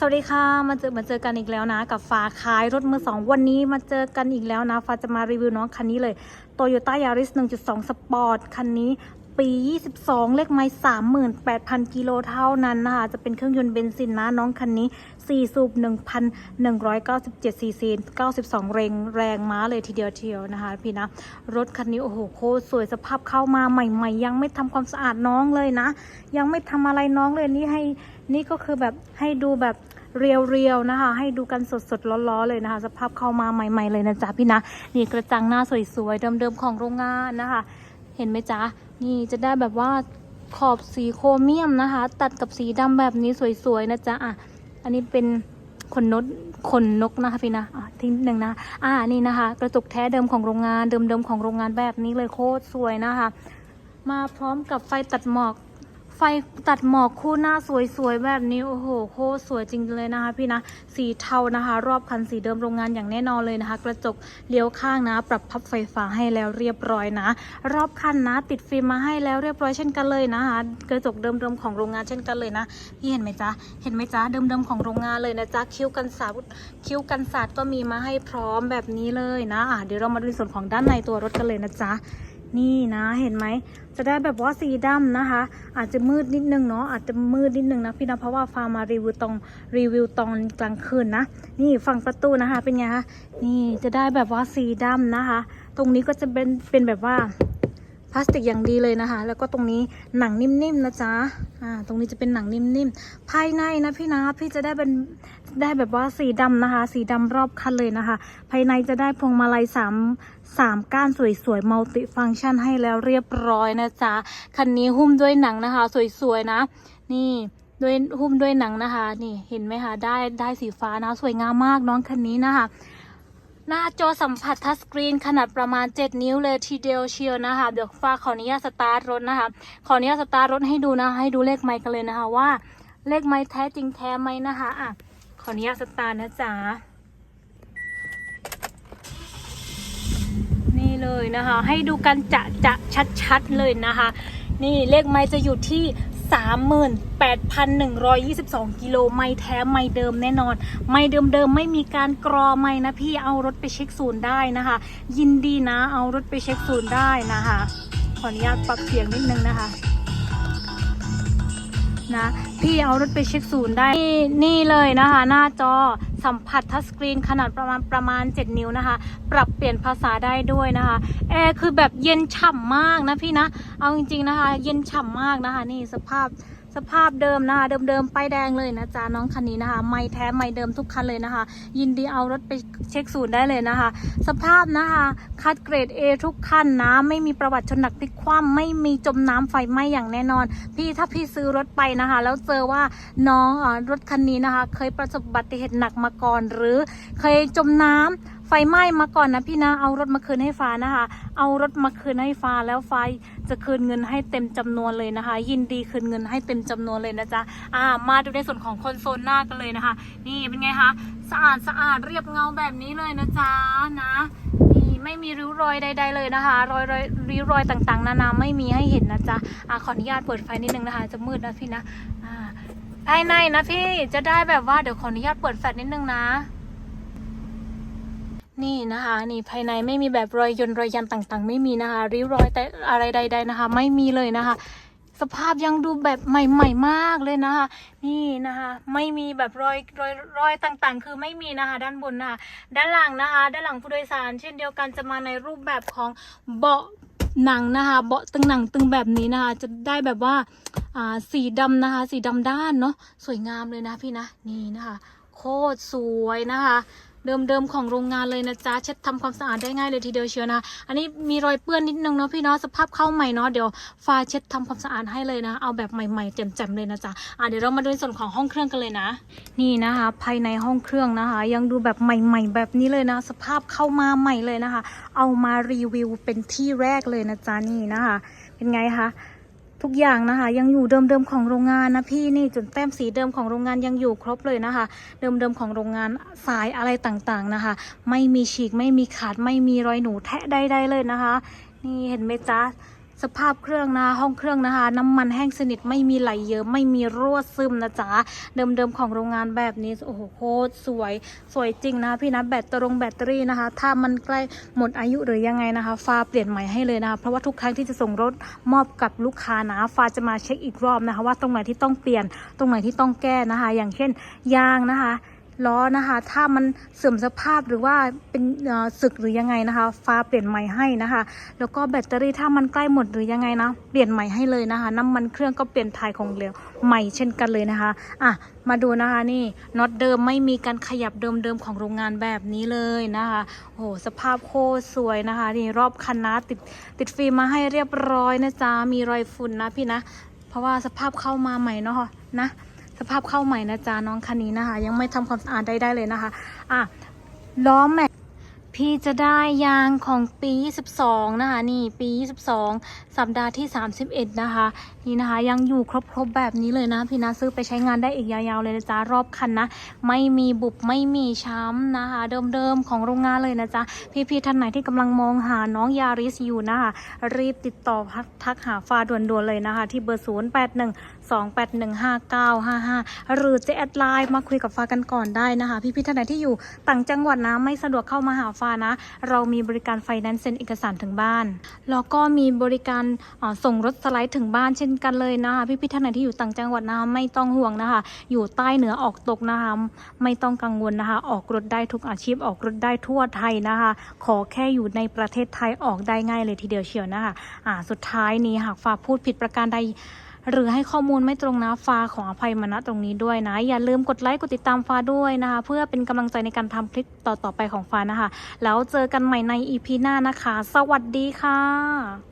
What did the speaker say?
สวัสดีค่ะ มาเจอมาเจอกันอีกแล้วนะ กับฟ้าขายรถมือสองวันนี้มาเจอกันอีกแล้วนะฟ้าจะมารีวิวน้องคันนี้เลยโตโยต้ายาริส1.2 สปอร์ตคันนี้ ปี 22 เลขไม้38,000 กิโลเท่านั้นนะคะ จะเป็นเครื่องยนต์เบนซินนะน้องคันนี้ 4 สูบ 1,197ซีซี92แรงแรงม้าเลยทีเดียวเทียวนะคะ พี่นะ รถคันนี้ โอ้โหโคตรสวยสภาพเข้ามาใหม่ ๆ ยังไม่ทำความสะอาดน้องเลยนะ ยังไม่ทำอะไรน้องเลยนี่ให้นี่ก็คือแบบให้ดูแบบเรียวๆนะคะ ให้ดูกันสดๆร้อนๆเลยนะคะ สภาพเข้ามาใหม่ ๆ เลยนะจ๊ะพี่นะ นี่กระจังหน้าสวยๆเดิมๆของโรงงานนะคะ เห็นไหมจ๊ะ นี่จะได้แบบว่าขอบสีโครเมียมนะคะ ตัดกับสีดำแบบนี้สวยๆนะจ๊ะอะอันนี้เป็นขนนกขนนกนะคะพี่นะอะทิ้งหนึ่งนะ อ่านี่นะคะ กระจกแท้เดิมของโรงงานเดิมๆของโรงงานแบบนี้เลยโคตรสวยนะคะ มาพร้อมกับไฟตัดหมอก ไฟตัดหมอกคู่หน้าสวยๆแบบนี้โอ้โหโคตรสวยจริงเลยนะคะ พี่นะสีเทานะคะ รอบคันสีเดิมโรงงานอย่างแน่นอนเลยนะคะ กระจกเลี้ยวข้างนะ ปรับพับไฟฟ้าให้แล้วเรียบร้อยนะ รอบคันนะ ติดฟิล์มมาให้แล้วเรียบร้อยเช่นกันเลยนะคะ กระจกเดิมๆของโรงงานเช่นกันเลยนะพี่เห็นไหมจ๊ะเห็นไหมจ๊ะเดิมๆของโรงงานเลยนะจ๊ะคิ้วกันสาดคิ้วกันสาดก็มีมาให้พร้อมแบบนี้เลยนะอะเดี๋ยวเรามาดูส่วนของด้านในตัวรถกันเลยนะจ๊ะ นี่นะเห็นไหม จะได้แบบว่าสีดำนะคะ อาจจะมืดนิดนึงเนาะอาจจะมืดนิดนึงนะพี่นะเพราะว่าฟาร์มารีวิวตรงรีวิวตอนกลางคืนนะ นี่ฝั่งประตูนะคะเป็นไงคะนี่จะได้แบบว่าสีดำนะคะ ตรงนี้ก็จะเป็นเป็นแบบว่า พลาสติกอย่างดีเลยนะคะ แล้วก็ตรงนี้หนังนิ่มๆนะจ๊ะอ่าตรงนี้จะเป็นหนังนิ่มๆ ภายในนะพี่นะพี่จะได้เป็นได้แบบว่าสีดำนะคะ สีดำรอบคันเลยนะคะ ภายในจะได้พวงมาลัยสามสามก้านสวยๆมัลติฟังก์ชันให้แล้วเรียบร้อยนะจ๊ะคันนี้หุ้มด้วยหนังนะคะ สวยๆนะ นี่ด้วยหุ้มด้วยหนังนะคะ นี่เห็นไหมคะได้ได้สีฟ้านะสวยงามมากน้องคันนี้นะคะ หน้าจอสัมผัสทัชสกรีนขนาดประมาณ 7 นิ้วเลยทีเดียวเชียวนะคะ เดี๋ยวฟ้าขออนุญาตสตาร์ทรถนะคะ ขออนุญาตสตาร์ทรถให้ดูนะให้ดูเลขไมค์กันเลยนะคะว่า เลขไมค์แท้จริงแท้ไหมนะคะอะขออนุญาตสตาร์ทนะจ๊ะนี่เลยนะคะ ให้ดูกันจะจะชัดๆเลยนะคะ นี่เลขไม้จะอยู่ที่ 38,122 กิโลไม่แท้ไม่เดิมแน่นอน ไม่เดิมเดิมไม่มีการกรอไม่นะพี่เอารถไปเช็คศูนย์ได้นะคะ ยินดีนะเอารถไปเช็คศูนย์ได้นะคะ ขออนุญาตปรับเสียงนิดนึงนะคะนะพี่เอารถไปเช็คศูนย์ได้นี่นี่เลยนะคะ หน้าจอ สัมผัสทัชสกรีนขนาดประมาณประมาณ 7 นิ้วนะคะ ปรับเปลี่ยนภาษาได้ด้วยนะคะ แอร์คือแบบเย็นฉ่ำมากนะพี่นะ เอาจริงๆนะคะ เย็นฉ่ำมากนะคะ นี่สภาพ สภาพเดิมนะคะเดิมๆป้ายแดงเลยนะจ๊ะน้องคันนี้นะคะไม่แท้ไม่เดิมทุกคันเลยนะคะ ยินดีเอารถไปเช็คศูนย์ได้เลยนะคะ สภาพนะคะคัดเกรด A ทุกคันนะไม่มีประวัติชนหนักพลิกคว่ำไม่มีจมน้ำไฟไหม้อย่างแน่นอน พี่ถ้าพี่ซื้อรถไปนะคะ แล้วเจอว่าน้องอรถคันนี้นะคะ เคยประสบอุบัติเหตุหนักมาก่อน หรือเคยจมน้ำ ไฟไหม้มาก่อนนะพี่นะ เอารถมาคืนให้ฟ้านะคะ เอารถมาคืนให้ฟ้าแล้วฟ้าจะคืนเงินให้เต็มจำนวนเลยนะคะ ยินดีคืนเงินให้เต็มจำนวนเลยนะจ๊ะอ่ามาดูในส่วนของคอนโซลหน้ากันเลยนะคะ นี่เป็นไงคะสะอาดสะอาดเรียบเงาแบบนี้เลยนะจ๊ะนะนี่ไม่มีริ้วรอยใด ๆ เลยนะคะ รอยรอยริ้วรอยต่างๆ นานาไม่มีให้เห็นนะจ๊ะอะขออนุญาตเปิดไฟนิดนึงนะคะ จะมืดนะพี่นะภายในนะพี่จะได้แบบว่าเดี๋ยวขออนุญาตเปิดแฟลชนิดนึงนะ นี่นะคะนี่ภายในไม่มีแบบรอยยนรอยยันต่างๆ ไม่มีนะคะริ้วรอยแต่อะไรใด ๆนะคะ ไม่มีเลยนะคะ สภาพยังดูแบบใหม่ ๆ มากเลยนะคะ นี่นะคะ ไม่มีแบบรอยรอยรอยต่างๆ คือไม่มีนะคะ ด้านบนนะคะด้านหลังนะคะ ด้านหลังผู้โดยสาร เช่นเดียวกันจะมาในรูปแบบของเบาะหนังนะคะ เบาะตึงหนังตึงแบบนี้นะคะ จะได้แบบว่าอ่าสีดำนะคะ สีดำด้านเนาะสวยงามเลยนะพี่นะนี่นะคะ โคตรสวยนะคะ เดิมๆของโรงงานเลยนะจ๊ะเช็ดทำความสะอาดได้ง่ายเลยทีเดียวเชียวนะอันนี้มีรอยเปื้อนนิดนึงเนาะพี่เนาะสภาพเข้าใหม่เนาะเดี๋ยวฟ้าเช็ดทำความสะอาดให้เลยนะ เอาแบบใหม่ๆแจ่มๆเลยนะจ๊ะอะเดี๋ยวเรามาดูในส่วนของห้องเครื่องกันเลยนะ นี่นะคะ ภายในห้องเครื่องนะคะ ยังดูแบบใหม่ ๆ แบบนี้เลยนะ สภาพเข้ามาใหม่เลยนะคะ เอามารีวิวเป็นที่แรกเลยนะจ๊ะนี่นะคะ เป็นไงคะ ทุกอย่างนะคะ ยังอยู่เดิมๆของโรงงานนะพี่นี่จุดแต้มสีเดิมของโรงงานยังอยู่ครบเลยนะคะ เดิมๆของโรงงานสายอะไรต่างๆนะคะ ไม่มีฉีกไม่มีขาดไม่มีรอยหนูแทะใดๆเลยนะคะ นี่เห็นไหมจ๊ะ สภาพเครื่องนะห้องเครื่องนะคะ น้ำมันแห้งสนิทไม่มีไหลเยอะไม่มีรั่วซึมนะจ๊ะเดิมๆของโรงงานแบบนี้โอ้โหโคตรสวยสวยจริงนะพี่นะแบตตรงแบตเตอรี่นะคะ ถ้ามันใกล้หมดอายุหรือยังไงนะคะ ฟ้าเปลี่ยนใหม่ให้เลยนะคะเพราะว่าทุกครั้งที่จะส่งรถมอบกับลูกค้านะฟ้าจะมาเช็คอีกรอบนะคะ ว่าตรงไหนที่ต้องเปลี่ยนตรงไหนที่ต้องแก้นะคะ อย่างเช่นยางนะคะ ล้อนะคะ ถ้ามันเสื่อมสภาพหรือว่าเป็นเอ่อสึกหรือยังไงนะคะ ฟ้าเปลี่ยนใหม่ให้นะคะ แล้วก็แบตเตอรี่ถ้ามันใกล้หมดหรือยังไงนะ เปลี่ยนใหม่ให้เลยนะคะ น้ำมันเครื่องก็เปลี่ยนถ่ายของเหลวใหม่เช่นกันเลยนะคะ อะ มาดูนะคะนี่น็อตเดิมไม่มีการขยับเดิมๆของโรงงานแบบนี้เลยนะคะ โอ้โห สภาพโคตรสวยนะคะ นี่รอบคันนะติดติดฟิล์มมาให้เรียบร้อยนะจ๊ะ มีรอยฝุ่นนะพี่นะ เพราะว่าสภาพเข้ามาใหม่เนาะนะ สภาพเข้าใหม่นะจ๊ะน้องคันนี้นะคะ ยังไม่ทำความสะอาดได้ได้เลยนะคะอะล้อแม็กพี่จะได้ยางของปี 22 นะคะ นี่ปี 22 สัปดาห์ที่ 31 นะคะ นี่นะคะ ยังอยู่ครบๆแบบนี้เลยนะ พี่นะซื้อไปใช้งานได้อีกยาวๆเลยนะจ๊ะรอบคันนะ ไม่มีบุบไม่มีช้ำนะคะ เดิมๆของโรงงานเลยนะจ๊ะพี่ๆท่านไหนที่กำลังมองหาน้องยาริสอยู่นะคะรีบติดต่อทักทักหาฟ้าด่วนๆเลยนะคะ ที่เบอร์ 0 8 1 2 8 1 5 9 5 5 หรือจะแอดไลน์มาคุยกับฟ้ากันก่อนได้นะคะ พี่ๆท่านไหนที่อยู่ต่างจังหวัดนะไม่สะดวกเข้ามาหาฟ้านะ เรามีบริการไฟแนนซ์เซ็นเอกสารถึงบ้าน แล้วก็มีบริการส่งรถสไลด์ถึงบ้านเช่นกันเลยนะคะพี่ๆท่านไหนที่อยู่ต่างจังหวัดนะคะไม่ต้องห่วงนะคะ อยู่ใต้เหนือออกตกนะคะไม่ต้องกังวลนะคะ ออกรถได้ทุกอาชีพออกรถได้ทั่วไทยนะคะ ขอแค่อยู่ในประเทศไทยออกได้ง่ายเลยทีเดียวเชียวนะคะอ่าสุดท้ายนี้หากฟ้าพูดผิดประการใดหรือให้ข้อมูลไม่ตรงนะฟ้าขออภัยมาณตรงนี้ด้วยนะ อย่าลืมกดไลค์กดติดตามฟ้าด้วยนะคะ เพื่อเป็นกำลังใจในการทำคลิปต่อๆไปของฟ้านะคะ แล้วเจอกันใหม่ในอีพีหน้านะคะ สวัสดีค่ะ